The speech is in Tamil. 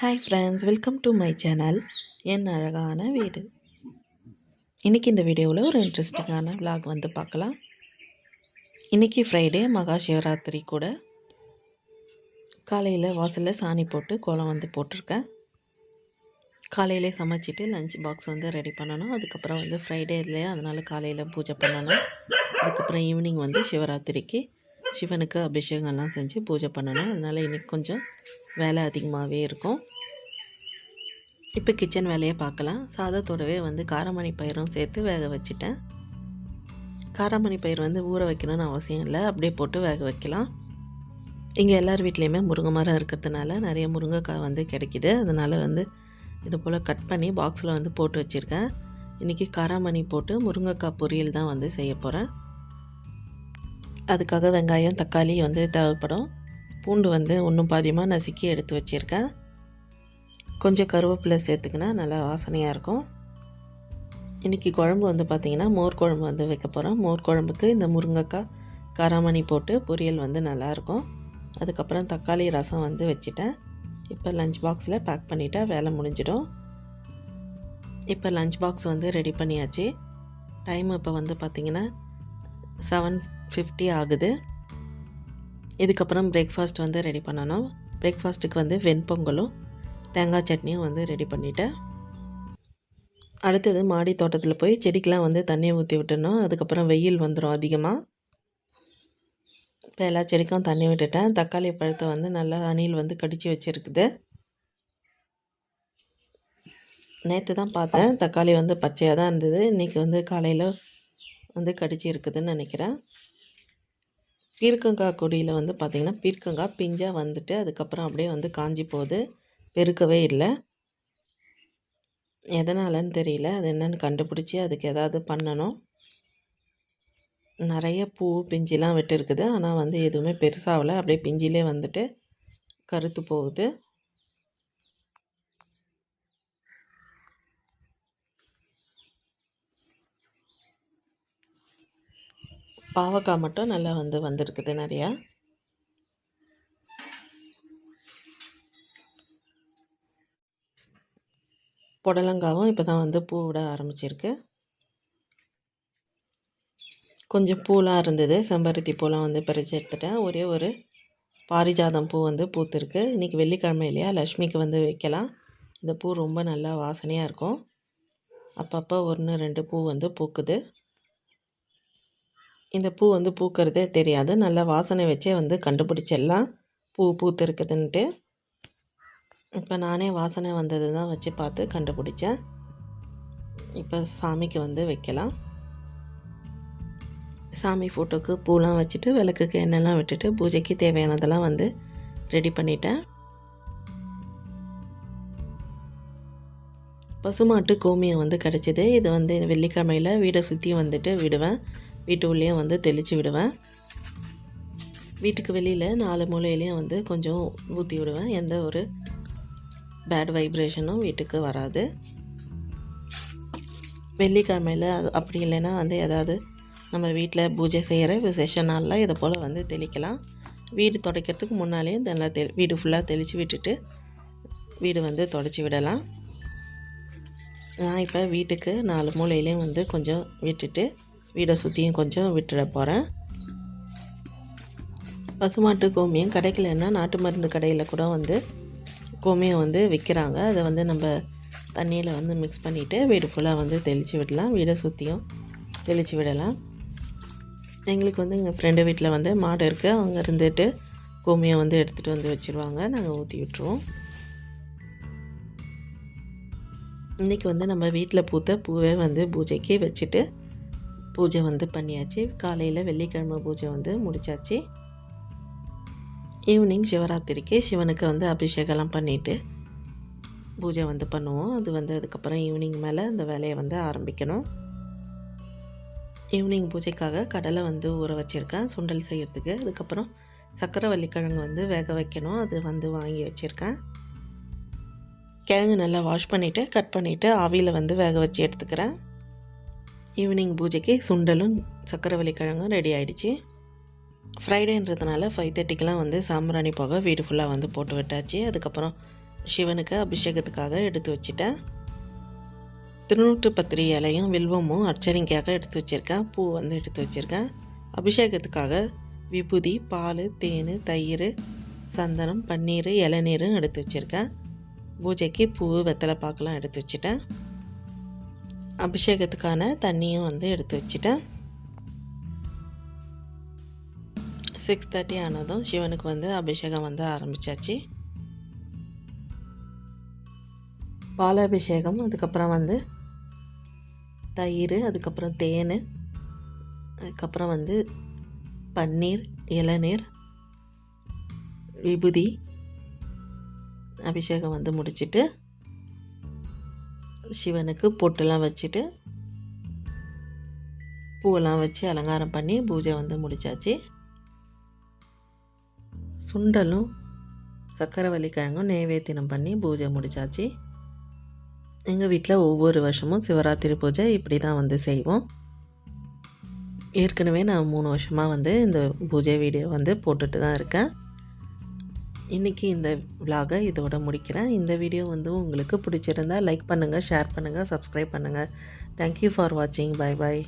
Hi friends welcome to my channel என் அழகான வீடு. இன்றைக்கி இந்த வீடியோவில் ஒரு இன்ட்ரெஸ்டிங்கான விலாக் வந்து பார்க்கலாம். இன்றைக்கி ஃப்ரைடே மகா சிவராத்திரி கூட. காலையில் வாசலில் சாணி போட்டு கோலம் வந்து போட்டிருக்கேன். காலையிலே சமைச்சிட்டு லஞ்ச் பாக்ஸ் வந்து ரெடி பண்ணணும். அதுக்கப்புறம் வந்து ஃப்ரைடே இல்லையா அதனால் காலையில் பூஜை பண்ணணும். அதுக்கப்புறம் ஈவினிங் வந்து சிவராத்திரிக்கு சிவனுக்கு அபிஷேகம்லாம் செஞ்சு பூஜை பண்ணணும். அதனால் இன்றைக்கி கொஞ்சம் வேலை அதிகமாகவே இருக்கும். இப்போ கிச்சன் வேலையை பார்க்கலாம். சாதத்தோடவே வந்து காரமணி பயிரும் சேர்த்து வேக வச்சுட்டேன். காராமணி பயிர் வந்து ஊற வைக்கணும்னு அவசியம் இல்லை. அப்படியே போட்டு வேக வைக்கலாம். இங்கே எல்லார் வீட்லேயுமே முருங்கை மரம் இருக்கிறதுனால நிறைய முருங்கைக்காய் வந்து கிடைக்கிது. அதனால் வந்து இது போல் கட் பண்ணி பாக்ஸில் வந்து போட்டு வச்சுருக்கேன். இன்றைக்கி காராமணி போட்டு முருங்கைக்காய் பொரியல் தான் வந்து செய்ய போகிறேன். அதுக்காக வெங்காயம் தக்காளி வந்து தேவைப்படும். பூண்டு வந்து ஒன்றும் பாதியமாக நசுக்கி எடுத்து வச்சுருக்கேன். கொஞ்சம் கருவேப்பிலை சேர்த்துக்கினா நல்லா வாசனையாக இருக்கும். இன்றைக்கி குழம்பு வந்து பார்த்திங்கன்னா மோர் குழம்பு வந்து வைக்க போகிறோம் மோர் குழம்புக்கு இந்த முருங்கைக்காய் காராமணி போட்டு பொரியல் வந்து நல்லாயிருக்கும் அதுக்கப்புறம் தக்காளி ரசம் வந்து வச்சுட்டேன். இப்போ லஞ்ச் பாக்ஸில் பேக் பண்ணிட்டா வேலை முடிஞ்சிடும். இப்போ லஞ்ச் பாக்ஸ் வந்து ரெடி பண்ணியாச்சு. டைம் இப்போ வந்து பார்த்திங்கன்னா செவன் ஃபிஃப்டி ஆகுது. இதுக்கப்புறம் பிரேக்ஃபாஸ்ட் வந்து ரெடி பண்ணணும். பிரேக்ஃபாஸ்ட்டுக்கு வந்து வெண்பொங்கலும் தேங்காய் சட்னியும் வந்து ரெடி பண்ணிவிட்டேன் அடுத்தது மாடி தோட்டத்தில் போய் செடிக்கெலாம் வந்து தண்ணியை ஊற்றி விட்டணும் அதுக்கப்புறம் வெயில் வந்துடும் அதிகமாக இப்போ எல்லா செடிக்கும் தண்ணி விட்டுட்டேன். தக்காளி பழத்தை வந்து நல்லா அணில் வந்து கடித்து வச்சுருக்குது. நேற்று தான் பார்த்தேன். தக்காளி வந்து பச்சையாக தான் இருந்தது. இன்றைக்கி வந்து காலையில் வந்து கடிச்சு இருக்குதுன்னு நினைக்கிறேன். பீர்க்கங்காய் கொடியில் வந்து பார்த்திங்கன்னா பீர்க்கங்காய் பிஞ்சாக வந்துட்டு அதுக்கப்புறம் அப்படியே வந்து காஞ்சி போகுது. பெருக்கவே இல்லை. எதனாலன்னு தெரியல. அது என்னன்னு கண்டுபிடிச்சி அதுக்கு ஏதாவது பண்ணணும். நிறைய பூ பிஞ்சிலாம் விட்டுருக்குது. ஆனால் வந்து எதுவுமே பெருசாகலை. அப்படியே பிஞ்சிலே வந்துட்டு கருத்து போகுது. பாவக்காய் மட்டும் நல்லா வந்து வந்திருக்குது நிறையா. புடலங்காவும் இப்போ தான் வந்து பூ விட ஆரம்பிச்சிருக்கு. கொஞ்சம் பூலாம் இருந்தது. செம்பருத்தி பூலாம் வந்து பறித்து எடுத்துட்டேன். ஒரே ஒரு பாரிஜாதம் பூ வந்து பூத்துருக்கு. இன்றைக்கி வெள்ளிக்கிழமை இல்லையா? லக்ஷ்மிக்கு வந்து வைக்கலாம். இந்த பூ ரொம்ப நல்லா வாசனையாக இருக்கும். அப்பப்போ ஒன்று ரெண்டு பூ வந்து பூக்குது. இந்த பூ வந்து பூக்கிறதே தெரியாது. நல்லா வாசனை வச்சே வந்து கண்டுபிடிச்சிடலாம். பூ பூத்துருக்குதுன்ட்டு. இப்போ நானே வாசனை வந்தது தான் வச்சு பார்த்து கண்டுபிடிச்சேன். இப்போ சாமிக்கு வந்து வைக்கலாம். சாமி ஃபோட்டோக்கு பூலாம் வச்சுட்டு விளக்குக்கு எண்ணெய்லாம் விட்டுட்டு பூஜைக்கு தேவையானதெல்லாம் வந்து ரெடி பண்ணிட்டேன். பசுமாட்டு கோமியம் வந்து கிடச்சிது. இது வந்து வெள்ளிக்கிழமையில் வீடை சுற்றி வந்துட்டு விடுவேன். வீட்டு உள்ளேயும் வந்து தெளித்து விடுவேன். வீட்டுக்கு வெளியில் நாலு மூலையிலையும் வந்து கொஞ்சம் ஊற்றி விடுவேன். எந்த ஒரு பேட் வைப்ரேஷனும் வீட்டுக்கு வராது. வெள்ளிக்கிழமையில் அது அப்படி இல்லைன்னா வந்து ஏதாவது நம்ம வீட்டில் பூஜை செய்கிற விசேஷ நாளில் இதை போல் வந்து தெளிக்கலாம். வீடு துடைக்கிறதுக்கு முன்னாலேயும் நல்லா தெ வீடு ஃபுல்லாக தெளித்து விட்டுட்டு வீடு வந்து தொடச்சி விடலாம். நான் இப்போ வீட்டுக்கு நாலு மூலையிலையும் வந்து கொஞ்சம் விட்டுட்டு வீடை சுற்றியும் கொஞ்சம் விட்டுட போகிறேன் பசுமாட்டு கோமியம் கிடைக்கலன்னா நாட்டு மருந்து கடையில் கூட வந்து கோமியம் வந்து விற்கிறாங்க அதை வந்து நம்ம தண்ணியில் வந்து மிக்ஸ் பண்ணிவிட்டு வீடு ஃபுல்லாக வந்து தெளித்து விடலாம். வீடை சுற்றியும் தெளித்து விடலாம். எங்களுக்கு வந்து எங்கள் ஃப்ரெண்டு வீட்டில் வந்து மாடு இருக்குது அவங்க இருந்துட்டு கோமியம் வந்து எடுத்துகிட்டு வந்து வச்சுருவாங்க. நாங்கள் ஊற்றி விட்டுருவோம். இன்றைக்கி வந்து நம்ம வீட்டில் பூத்த பூவை வந்து பூஜைக்கு வச்சுட்டு பூஜை வந்து பண்ணியாச்சு. காலையில் வெள்ளிக்கிழமை பூஜை வந்து முடித்தாச்சு ஈவினிங் சிவராத்திரிக்கு சிவனுக்கு வந்து அபிஷேகம்லாம் பண்ணிவிட்டு பூஜை வந்து பண்ணுவோம். அது வந்து அதுக்கப்புறம் ஈவினிங் மேலே அந்த வேலையை வந்து ஆரம்பிக்கணும். ஈவினிங் பூஜைக்காக கடலை வந்து ஊற வச்சுருக்கேன். சுண்டல் செய்கிறதுக்கு அதுக்கப்புறம் சக்கரை கிழங்கு வந்து வேக வைக்கணும். அது வந்து வாங்கி வச்சுருக்கேன். கிழங்கு நல்லா வாஷ் பண்ணிவிட்டு கட் பண்ணிவிட்டு ஆவியில் வந்து வேக வச்சு எடுத்துக்கிறேன். ஈவினிங் பூஜைக்கு சுண்டலும் சக்கரை கிழங்கும் ரெடி ஆகிடுச்சு ஃப்ரைடேன்றதுனால ஃபைவ் தேர்ட்டிக்கெலாம் வந்து சாம்பிராணி போக வீடு ஃபுல்லாக வந்து போட்டு விட்டாச்சு. அதுக்கப்புறம் சிவனுக்கு அபிஷேகத்துக்காக எடுத்து வச்சுட்டேன். திருநூற்று பத்திரி இலையும் வில்வமும் அர்ச்சனைக்காக எடுத்து வச்சுருக்கேன். பூ வந்து எடுத்து வச்சுருக்கேன். அபிஷேகத்துக்காக விபூதி பால் தேன் தயிர் சந்தனம் பன்னீர் இளநீரும் எடுத்து வச்சுருக்கேன். பூஜைக்கு பூ வெத்தலை பாக்கெலாம் எடுத்து வச்சுட்டேன். அபிஷேகத்துக்கான தண்ணியும் வந்து எடுத்து வச்சுட்டேன். சிக்ஸ் தேர்ட்டி ஆனதும் சிவனுக்கு வந்து அபிஷேகம் வந்து ஆரம்பித்தாச்சு பாலாபிஷேகம் அதுக்கப்புறம் வந்து தயிர் அதுக்கப்புறம் தேன் அதுக்கப்புறம் வந்து பன்னீர் இளநீர் விபூதி அபிஷேகம் வந்து முடிச்சுட்டு சிவனுக்கு பொட்டெல்லாம் வச்சுட்டு பூவெல்லாம் வச்சு அலங்காரம் பண்ணி பூஜை வந்து முடித்தாச்சு சுண்டலும் சக்கரவள்ளி கிழங்கும் நெய்வேத்தியம் பண்ணி பூஜை முடித்தாச்சு எங்கள் வீட்டில் ஒவ்வொரு வருஷமும் சிவராத்திரி பூஜை இப்படி தான் வந்து செய்வோம். ஏற்கனவே நான் மூணு வருஷமாக வந்து இந்த பூஜை வீடியோ வந்து போட்டுட்டு தான் இருக்கேன். இன்றைக்கி இந்த விலாகை இதோட முடிக்கிறேன். இந்த வீடியோ வந்து உங்களுக்கு பிடிச்சிருந்தா லைக் பண்ணுங்கள் ஷேர் பண்ணுங்கள் சப்ஸ்கிரைப் பண்ணுங்கள் தேங்க்யூ ஃபார் வாட்சிங் பை பாய்